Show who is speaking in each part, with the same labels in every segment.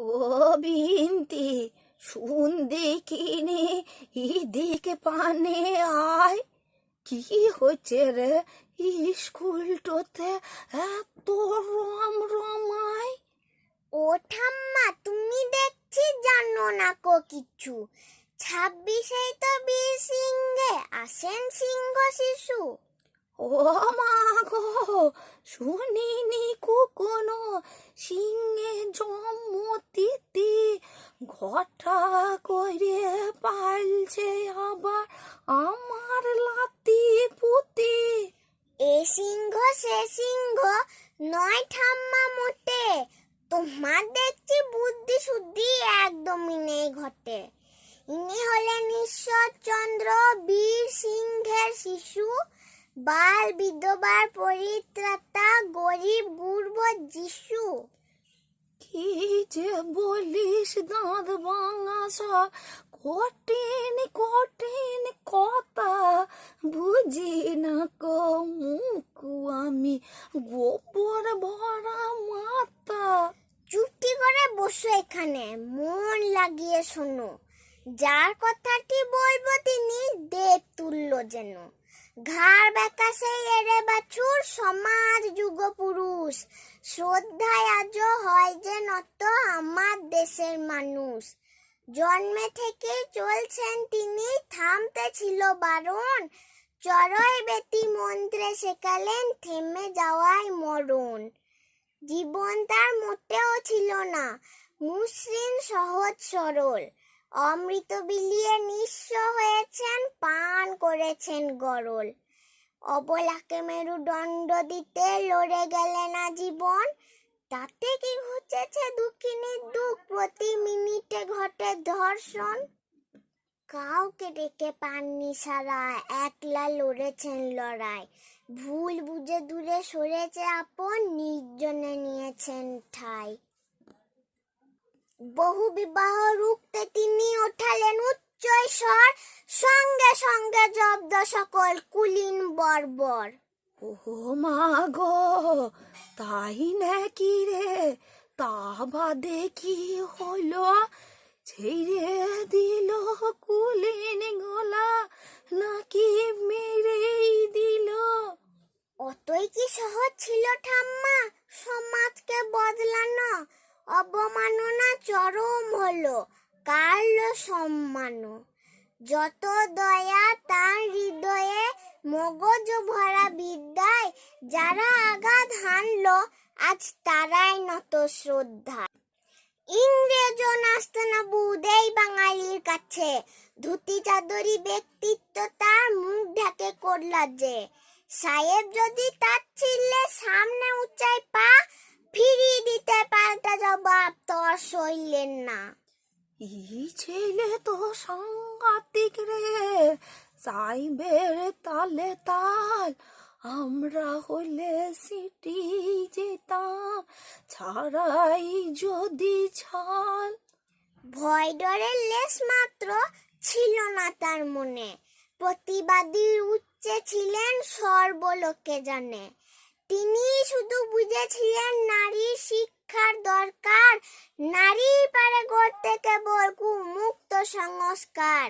Speaker 1: ও বিনতি, শুন দেখিনি, এদিকে পানে আয়। কি হচ্ছে রে স্কুলটোতে এত রম রমায়?
Speaker 2: ও ঠাম্মা তুমি দেখছি জানো না কো কিছু। ছাব্বিশেই তো বীর সিংহে, আসেন সিংহ শিশু।
Speaker 1: ও মা গো, শুনিনি কোনো সিংহে জম্মতিতি ঘটা করে পালছে আবার আমার লাতি পুতি।
Speaker 2: এ সিংহ, সে সিংহ, নয় ঠাম্মা মোটে। তোমার দেখছি বুদ্ধি শুদ্ধি একদমই নেই ঘটে। ইনি হলেন ঈশ্বরচন্দ্র বীর সিংহের শিশু। বাল বিধবার পরিত্রাতা গরিব গুর্ব যিশু।
Speaker 1: কি যে বলিস দাঁত ভাঙা সব কঠিন কঠিন কথা বুঝি না কো মুখু আমি গোবর ভরা মাতা
Speaker 2: চুপটি করে বসো এখানে মন লাগিয়ে শোনো। যার কথাটি বলব তিনি দেব তুল্য যেন। ঘাড় বেকা সেই এরে বাছুর সমাজ যুগ পুরুষ। শ্রদ্ধায় আজও হয় যে নত আমার দেশের মানুষ। জন্মে থেকে চলছেন তিনি, থামতে ছিল বারণ। চরয় বেতি মন্ত্রে শেখালেন, থেমে যাওয়ায় মরণ। জীবন তার মোটেও ছিল না, মসৃণ সহজ সরল। অমৃত বিলিয়ে নিঃস্ব হয়েছেন, পান করেছেন গরল। অবলাকে মেরুদণ্ড দিতে লড়ে গেলে না জীবন তাতে কি ঘটেছে দুঃখিনীর দুঃখ? প্রতি মিনিটে ঘটে ধর্ষণ। কাউকে ডেকে পাননি সারা, একলা লড়েছেন লড়াই। ভুল বুঝে দূরে সরেছে আপন, নির্জনে নিয়েছেন ঠাই। বহু বিবাহ রুখতে তিনি ওঠালেন উচ্চ স্বর সঙ্গে সঙ্গে জব্দ সকল কুলীন বর্বর।
Speaker 1: ও মা গো তাই নাকি রে? তা বাদে কি হলো? ছেড়ে দিল কুলিন গোলা নাকি মেরেই দিল?
Speaker 2: অতই কি সহজ ছিল ঠাম্মা? সমাজকে বদলানো? অবমাননা চরম হলো, কারল সম্মান যত দয়া তার হৃদয়ে মগজ ভরা বিদ্যায়, যারা আঘাত হানলো, আজ তারাই নত শ্রদ্ধা। ইংরেজ নাস্তানা বুদেই বাঙালির কাছে, ধুতি চাদরি ব্যক্তিত্ব তার মুখ ঢাকে করলা যে, সাহেব যদি তার ছিলে সামনে উচ্চাই পা ফিরিয়ে দিতে পাল্টা জবাব তোর সইলেন না।
Speaker 1: এই ছেলে তো সাংঘাতিক রে সাইবের তালে তাল। আমরা হলে সিটি যেতাম ছাড়াই যদি ছাল।
Speaker 2: ভয় ডরের লেশ মাত্র ছিল না তার মনে। প্রতিবাদীর উচ্চে ছিলেন সর্বলোকে জানে। তিনি শুধু বুঝেছিলেন নারী শিক্ষার দরকার। নারী পারে গড়তে কেবল মুক্ত সংস্কার।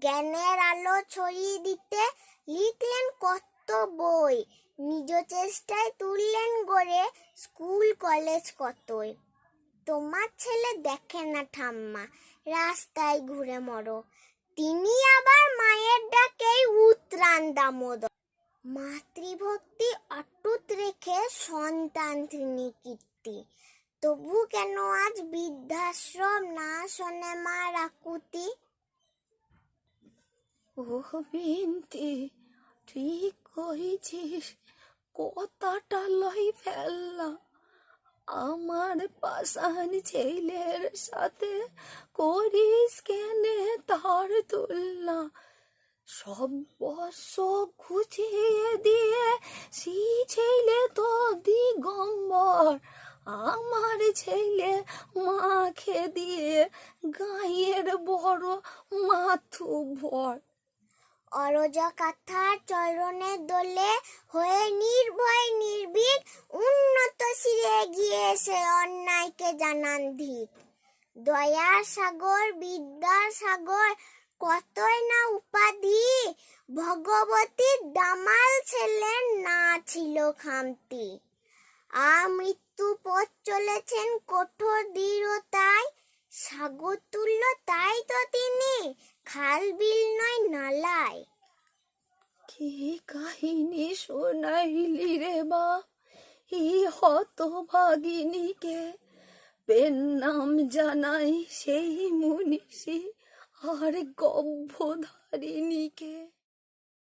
Speaker 2: জ্ঞানের আলো ছড়িয়ে দিতে লিখলেন কত বই। নিজ চেষ্টায় তুললেন গড়ে স্কুল, কলেজ কতই। তোমার ছেলে দেখে না ঠাম্মা, রাস্তায় ঘুরে মরো। তিনি আবার মায়ের ডাকেই উত্রাণ দামোদর। মাতৃভক্তি অটুট রেখে সন্তান তিনি কীর্তি তবু কেন আজ বৃদ্ধাশ্রম না শোনে মা রাকুতি?
Speaker 1: ও ঠিক কইছিস, কথাটা লই ফেললাম আমার পাশান ছেলের সাথে করিস কেনে তার তুলনা? সব বর্ষ খুঁচিয়ে দিয়ে সি ছেলে তো দিগম্বর। আমার ছেলে মাকে দিয়ে গায়ের বড় মাথু ভর
Speaker 2: অরজা কাথার চরণে দোলে হয়ে নির্ভয় নির্ভীক উন্নত শিরে গিয়ে সে অন্যায়কে জানান ধিক দয়ার সাগর, বিদ্যার সাগর, কতই না উপাধি ভগবতীর দামাল ছেলের না ছিল খামতি। আমৃত্যু পথ চলেছেন কঠোর দৃঢ়তায় সাগর তুল্য তাই তো তিনি, খাল বিল নয় নালায়।
Speaker 1: কি কাহিনী শোনাইলি রে বা এই হতভাগিনীকে পেন নাম জানাই সেই মুনিষী আর গর্ভধারিণীকে